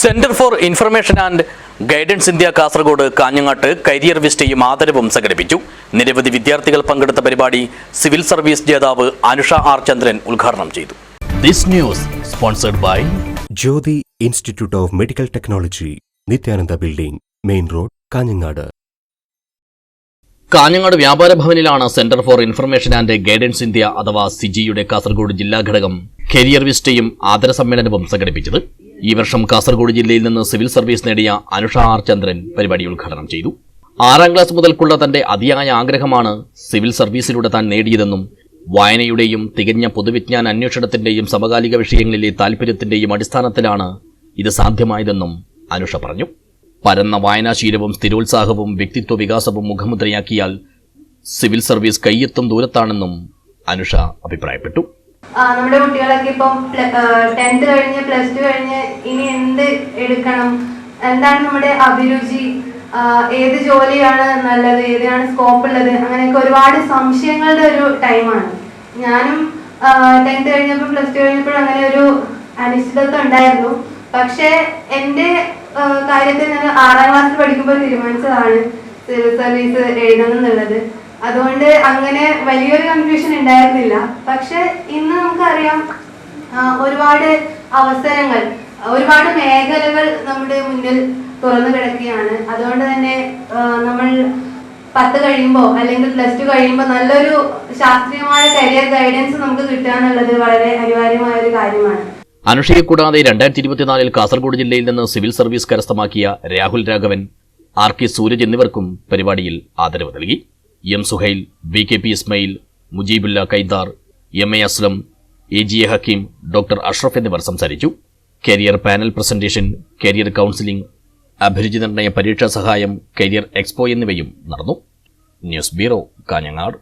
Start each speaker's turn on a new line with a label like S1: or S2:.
S1: Centre for information and guidance India Kasaragod കാഞ്ഞങ്ങാട്ട് career വിസ്റ്റയും ആദരവും സംഘടിപ്പിച്ചു. നിരവധി വിദ്യാർത്ഥികൾ പങ്കെടുത്ത പരിപാടി സിവിൽ സർവീസ് ജേതാവ് അനുഷ ആർ ചന്ദ്രൻ ഉദ്ഘാടനം ചെയ്തു. This news sponsored by
S2: Jyothi institute of medical technology Nithyananda building main road Kanhangad.
S1: Kanhangad വ്യാപാര ഭവനിലാണ് centre for information and guidance India അഥവാ സിജിയുടെ കാസർഗോഡ് ജില്ലാ ഘടകം കരിയർ വിസ്റ്റയും ആദര സമ്മേളനവും സംഘടിപ്പിച്ചത്. ഈ വർഷം കാസർഗോഡ് ജില്ലയിൽ നിന്ന് സിവിൽ സർവീസ് നേടിയ അനുഷ ആർ ചന്ദ്രൻ പരിപാടി ഉദ്ഘാടനം ചെയ്തു. ആറാം ക്ലാസ് മുതൽക്കുള്ള തന്റെ അതിയായ ആഗ്രഹമാണ് സിവിൽ സർവീസിലൂടെ താൻ നേടിയതെന്നും വായനയുടെയും തികഞ്ഞ പൊതുവിജ്ഞാന അന്വേഷണത്തിന്റെയും സമകാലിക വിഷയങ്ങളിലെ താൽപര്യത്തിന്റെയും അടിസ്ഥാനത്തിലാണ് ഇത് സാധ്യമായതെന്നും അനുഷ പറഞ്ഞു. പരന്ന വായനാശീലവും സ്ഥിരോത്സാഹവും വ്യക്തിത്വ വികാസവും മുഖമുദ്രയാക്കിയാൽ സിവിൽ സർവീസ് കയ്യെത്തും ദൂരത്താണെന്നും അനുഷ അഭിപ്രായപ്പെട്ടു.
S3: നമ്മുടെ കുട്ടികളൊക്കെ ഇപ്പം ടെൻത്ത് കഴിഞ്ഞ് പ്ലസ് ടു കഴിഞ്ഞ് ഇനി എന്ത് എടുക്കണം? എന്താണ് നമ്മുടെ അഭിരുചി? ഏത് ജോലിയാണ് നല്ലത്? ഏതാണ് സ്കോപ്പ് ഉള്ളത്? അങ്ങനെയൊക്കെ ഒരുപാട് സംശയങ്ങളുടെ ഒരു ടൈമാണ് ഞാനും ടെൻത്ത് കഴിഞ്ഞപ്പോൾ പ്ലസ് ടു കഴിഞ്ഞപ്പോൾ അങ്ങനെ ഒരു അനിശ്ചിതത്വം ഉണ്ടായിരുന്നു. പക്ഷേ എന്റെ കാര്യത്തിൽ ഞാൻ ആറാം ക്ലാസ്സിൽ പഠിക്കുമ്പോൾ തീരുമാനിച്ചതാണ് സിവിൽ സർവീസ് എഴുതണം എന്നുള്ളത്. അതുകൊണ്ട് അങ്ങനെ വലിയൊരു കൺഫ്യൂഷൻ ഉണ്ടായിരുന്നില്ല. പക്ഷെ ഇന്ന് നമുക്കറിയാം ഒരുപാട് അവസരങ്ങൾ ഒരുപാട് മേഖലകൾ നമ്മുടെ മുന്നിൽ തുറന്നു കിടക്കുകയാണ്. അതുകൊണ്ട് തന്നെ നമ്മൾ പത്ത് കഴിയുമ്പോൾ അല്ലെങ്കിൽ പ്ലസ് ടു കഴിയുമ്പോൾ നല്ലൊരു ശാസ്ത്രീയമായ കരിയർ ഗൈഡൻസ് നമുക്ക് കിട്ടുക എന്നുള്ളത് വളരെ അനിവാര്യമായ ഒരു കാര്യമാണ്.
S1: അനുഷയെ കൂടാതെ രണ്ടായിരത്തി ഇരുപത്തിനാലിൽ കാസർഗോഡ് ജില്ലയിൽ നിന്ന് സിവിൽ സർവീസ് കരസ്ഥമാക്കിയ രാഹുൽ രാഘവൻ ആർ കെ സൂരജ് എന്നിവർക്കും പരിപാടിയിൽ ആദരവ് നൽകി. M Suhail V K P Ismail Mujeebulla Kaidar M A Aslam A G A Hakkim doctor Ashraf എന്നിവർ സംസാരിച്ചു. Career panel presentation career counselling അഭിരുചി നിർണയ പരീക്ഷാ സഹായം കരിയർ എക്സ്പോ എന്നിവയും നടന്നു. News bureau Kanhangad.